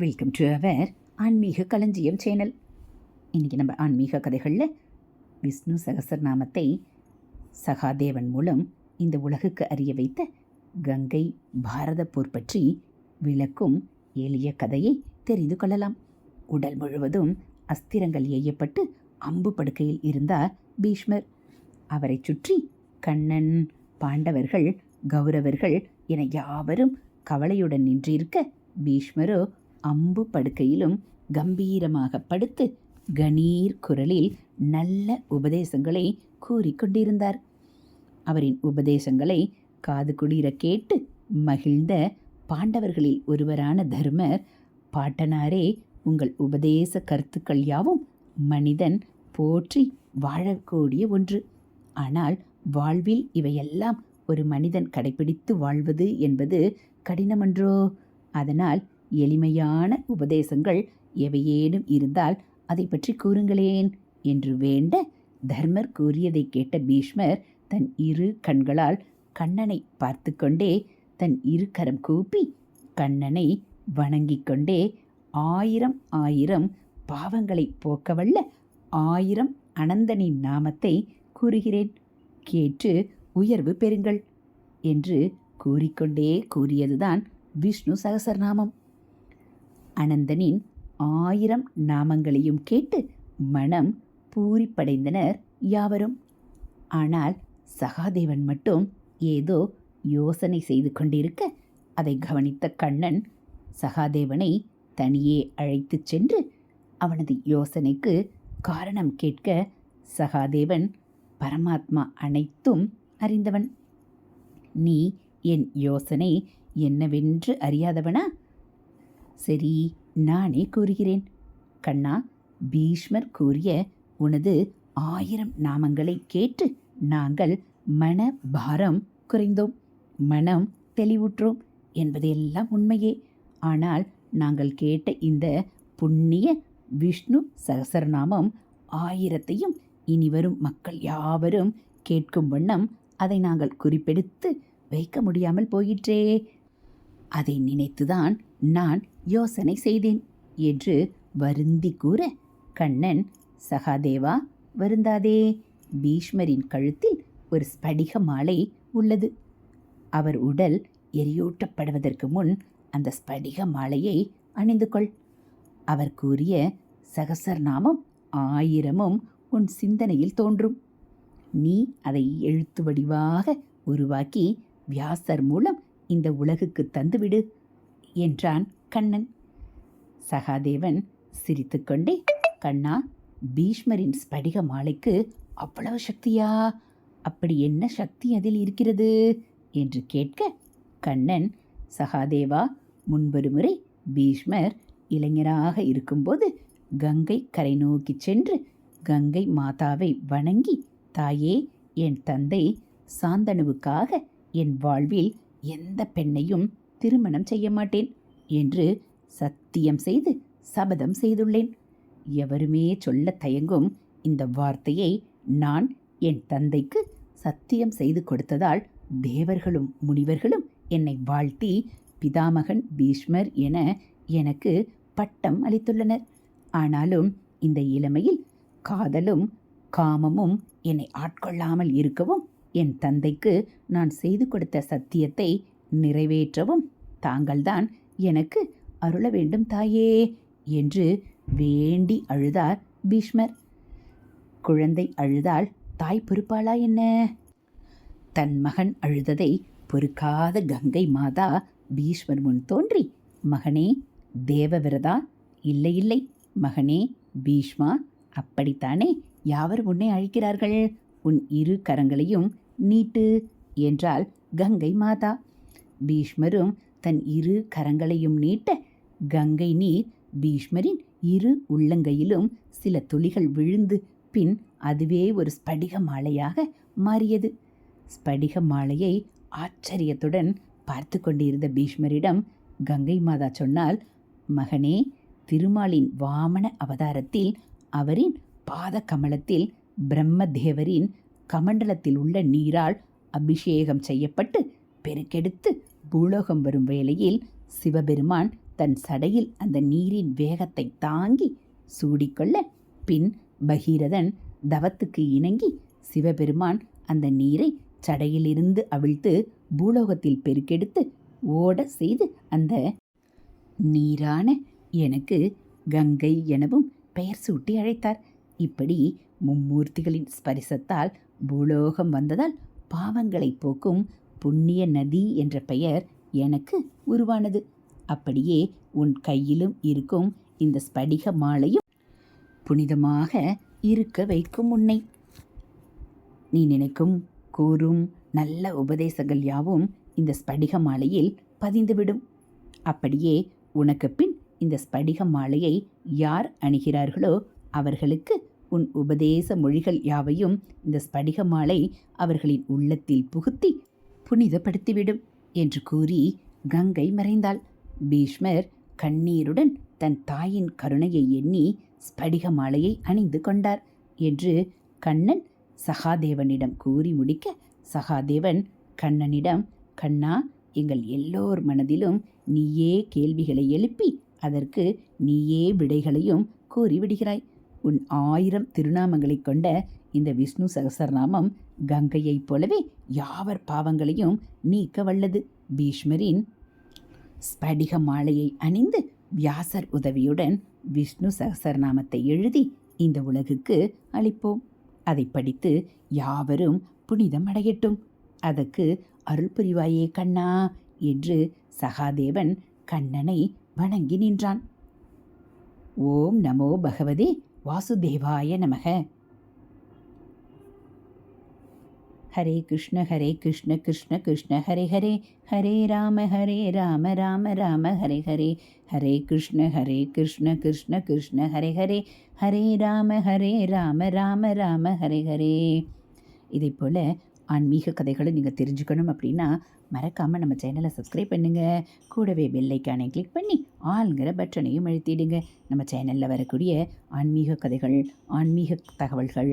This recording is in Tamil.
வெல்கம் டு அவர் ஆன்மீக களஞ்சியம் சேனல் இன்றைக்கி நம்ம ஆன்மீக கதைகளில் விஷ்ணு சகசரநாமத்தை சகாதேவன் மூலம் இந்த உலகுக்கு அறிய வைத்த கங்கை பாரத போர் பற்றி விளக்கும் எளிய கதையை தெரிந்து கொள்ளலாம். உடல் முழுவதும் அஸ்திரங்கள் எய்யப்பட்டு அம்பு படுக்கையில் இருந்தார் பீஷ்மர். அவரை சுற்றி கண்ணன் பாண்டவர்கள் கௌரவர்கள் என யாவரும் கவலையுடன் நின்றிருக்க பீஷ்மரோ அம்பு படுக்கையிலும் கம்பீரமாக படுத்து கணீர் குரலில் நல்ல உபதேசங்களை கூறிக்கொண்டிருந்தார் அவரின் உபதேசங்களை காது குளிர கேட்டு மகிழ்ந்த பாண்டவர்களில் ஒருவரான தர்மர் பாட்டனாரே உங்கள் உபதேச கருத்துக்கள் யாவும் மனிதன் போற்றி வாழக்கூடிய ஒன்று. ஆனால் வாழ்வில் இவையெல்லாம் ஒரு மனிதன் கடைபிடித்து வாழ்வது என்பது கடினமன்றோ? அதனால் எளிமையான உபதேசங்கள் எவையேனும் இருந்தால் அதை பற்றி கூறுங்களேன் என்று வேண்ட தர்மர் கூறியதை கேட்ட பீஷ்மர் தன் இரு கண்களால் கண்ணனை பார்த்து கொண்டே தன் இரு கரம் கூப்பி கண்ணனை வணங்கிக் கொண்டே ஆயிரம் ஆயிரம் பாவங்களை போக்கவல்ல ஆயிரம் அனந்தனின் நாமத்தை கூறுகிறேன். கேட்டு உயர்வு பெறுங்கள் என்று கூறிக்கொண்டே கூறியதுதான் விஷ்ணு சகசரநாமம். அனந்தனின் ஆயிரம் நாமங்களையும் கேட்டு மனம் பூரிப்படைந்தனர் யாவரும். ஆனால் சகாதேவன் மட்டும் ஏதோ யோசனை செய்து கொண்டிருக்க அதை கவனித்த கண்ணன் சகாதேவனை தனியே அழைத்துச் சென்று அவனது யோசனைக்கு காரணம் கேட்க சகாதேவன் பரமாத்மா அனைத்தும் அறிந்தவன். நீ என் யோசனை என்னவென்று அறியாதவனா? சரி நானே கூறுகிறேன். கண்ணா பீஷ்மர் கூறிய உனது ஆயிரம் நாமங்களை கேட்டு நாங்கள் மன பாரம் குறைந்தோம். மனம் தெளிவுற்றோம் என்பதெல்லாம் உண்மையே. ஆனால் நாங்கள் கேட்ட இந்த புண்ணிய விஷ்ணு சகசரநாமம் ஆயிரத்தையும் இனி வரும் மக்கள் யாவரும் கேட்கும் வண்ணம் அதை நாங்கள் குறிப்பெடுத்து வைக்க முடியாமல் போயிற்றே. அதை நினைத்துதான் நான் யோசனை செய்தேன் என்று வருந்தி கூற கண்ணன் சகாதேவா வருந்தாதே. பீஷ்மரின் கழுத்தில் ஒரு ஸ்படிக மாலை உள்ளது. அவர் உடல் எரியூட்டப்படுவதற்கு முன் அந்த ஸ்படிக மாலையை அணிந்து கொள். அவர் கூறிய சகசர்நாமம் ஆயிரமும் உன் சிந்தனையில் தோன்றும். நீ அதை எழுத்து வடிவாக உருவாக்கி வியாசர் மூலம் இந்த உலகுக்கு தந்துவிடு. என்றான் கண்ணன். சகாதேவன் சிரித்துக்கொண்டே கண்ணா பீஷ்மரின் ஸ்படிக மாலைக்கு அவ்வளவு சக்தியா? அப்படி என்ன சக்தி அதில் இருக்கிறது? என்று கேட்க கண்ணன் சகாதேவா முன்பொரு முறை பீஷ்மர் இளைஞராக இருக்கும்போது கங்கை கரை நோக்கி சென்று கங்கை மாதாவை வணங்கி தாயே என் தந்தை சாந்தனுவுக்காக என் வாழ்வில் எந்த பெண்ணையும் திருமணம் செய்ய மாட்டேன் என்று சத்தியம் செய்து சபதம் செய்துள்ளேன். எவருமே சொல்ல தயங்கும் இந்த வார்த்தையை நான் என் தந்தைக்கு சத்தியம் செய்து கொடுத்ததால் தேவர்களும் முனிவர்களும் என்னை வாழ்த்தி பிதாமகன் பீஷ்மர் என எனக்கு பட்டம் அளித்துள்ளனர். ஆனாலும் இந்த இளமையில் காதலும் காமமும் என்னை ஆட்கொள்ளாமல் இருக்கவும் என் தந்தைக்கு நான் செய்து கொடுத்த சத்தியத்தை நிறைவேற்றவும் தாங்கள்தான் எனக்கு அருள வேண்டும் தாயே என்று வேண்டி அழுதார் பீஷ்மர். குழந்தை அழுதால் தாய் பொறுப்பாளா என்ன? தன் மகன் அழுததை பொறுக்காத கங்கை மாதா பீஷ்மர் முன் தோன்றி மகனே தேவவிரதா? இல்லை இல்லை. மகனே பீஷ்மா அப்படித்தானே? யாவர் உன்னை அழைக்கிறார்கள்? உன் இரு கரங்களையும் நீட்டு என்றால் கங்கை மாதா. பீஷ்மரும் தன் இரு கரங்களையும் நீட்ட கங்கை நீர் பீஷ்மரின் இரு உள்ளங்கையிலும் சில துளிகள் விழுந்து பின் அதுவே ஒரு ஸ்படிக மாலையாக மாறியது. ஸ்படிக மாலையை ஆச்சரியத்துடன் பார்த்து கொண்டிருந்த பீஷ்மரிடம் கங்கை மாதா சொன்னால் மகனே திருமாலின் வாமன அவதாரத்தில் அவரின் பாத கமலத்தில் பிரம்மதேவரின் கமண்டலத்தில் உள்ள நீரால் அபிஷேகம் செய்யப்பட்டு பெருக்கெடுத்து பூலோகம் வரும் வேளையில் சிவபெருமான் தன் சடையில் அந்த நீரின் வேகத்தை தாங்கி சூடிக்கொள்ள பின் பகீரதன் தவத்துக்கு இணங்கி சிவபெருமான் அந்த நீரை சடையிலிருந்து அவிழ்த்து பூலோகத்தில் பெருக்கெடுத்து ஓட செய்து அந்த நீரான எனக்கு கங்கை எனவும் பெயர் சூட்டி அழைத்தார். இப்படி மும்மூர்த்திகளின் ஸ்பரிசத்தால் பூலோகம் வந்ததால் பாவங்களை போக்கும் புண்ணிய நதி என்ற பெயர் எனக்கு உருவானது. அப்படியே உன் கையிலும் இருக்கும் இந்த ஸ்படிக மாலையும் புனிதமாக இருக்க வைக்கும் உன்னை. நீ நினைக்கும் கூறும் நல்ல உபதேசங்கள் யாவும் இந்த ஸ்படிக மாலையில் பதிந்துவிடும். அப்படியே உனக்கு பின் இந்த ஸ்படிக மாலையை யார் அணிகிறார்களோ அவர்களுக்கு உன் உபதேச மொழிகள் யாவையும் இந்த ஸ்படிக மாலை அவர்களின் உள்ளத்தில் புகுத்தி புனிதப்படுத்திவிடும் என்று கூறி கங்கை மறைந்தாள். பீஷ்மர் கண்ணீருடன் தன் தாயின் கருணையை எண்ணி ஸ்படிக மாலையை அணிந்து கொண்டார் என்று கண்ணன் சகாதேவனிடம் கூறி முடிக்க சகாதேவன் கண்ணனிடம் கண்ணா எங்கள் எல்லோர் மனதிலும் நீயே கேள்விகளை எழுப்பி அதற்கு நீயே விடைகளையும் கூறிவிடுகிறாய். உன் ஆயிரம் திருநாமங்களைக் கொண்ட இந்த விஷ்ணு சகசரநாமம் கங்கையைப் போலவே யாவர் பாவங்களையும் நீக்க வல்லது? பீஷ்மரின் ஸ்படிக மாலையை அணிந்து வியாசர் உதவியுடன் விஷ்ணு சகசரநாமத்தை எழுதி இந்த உலகுக்கு அளிப்போம். அதை படித்து யாவரும் புனிதம் அடையட்டும். அதற்கு அருள் புரிவாயே கண்ணா என்று சகாதேவன் கண்ணனை வணங்கி நின்றான். ஓம் நமோ பகவதே வாசுதேவாய நமக. ஹரே கிருஷ்ண ஹரே கிருஷ்ண கிருஷ்ண கிருஷ்ண ஹரே ஹரே. ஹரே ராம ஹரே ராம ராம ராம ஹரே ஹரே. ஹரே கிருஷ்ண ஹரே கிருஷ்ண கிருஷ்ண கிருஷ்ண ஹரே ஹரே. ஹரே ராம ஹரே ராம ராம ராம ஹரே ஹரே. இதே போல் ஆன்மீக கதைகளை நீங்கள் தெரிஞ்சுக்கணும் அப்படின்னா மறக்காமல் நம்ம சேனலை சப்ஸ்கிரைப் பண்ணுங்கள் கூடவே பெல்லைக்கானை கிளிக் பண்ணி ஆளுங்கிற பட்டனையும் அழுத்திடுங்க. நம்ம சேனலில் வரக்கூடிய ஆன்மீக கதைகள் ஆன்மீக தகவல்கள்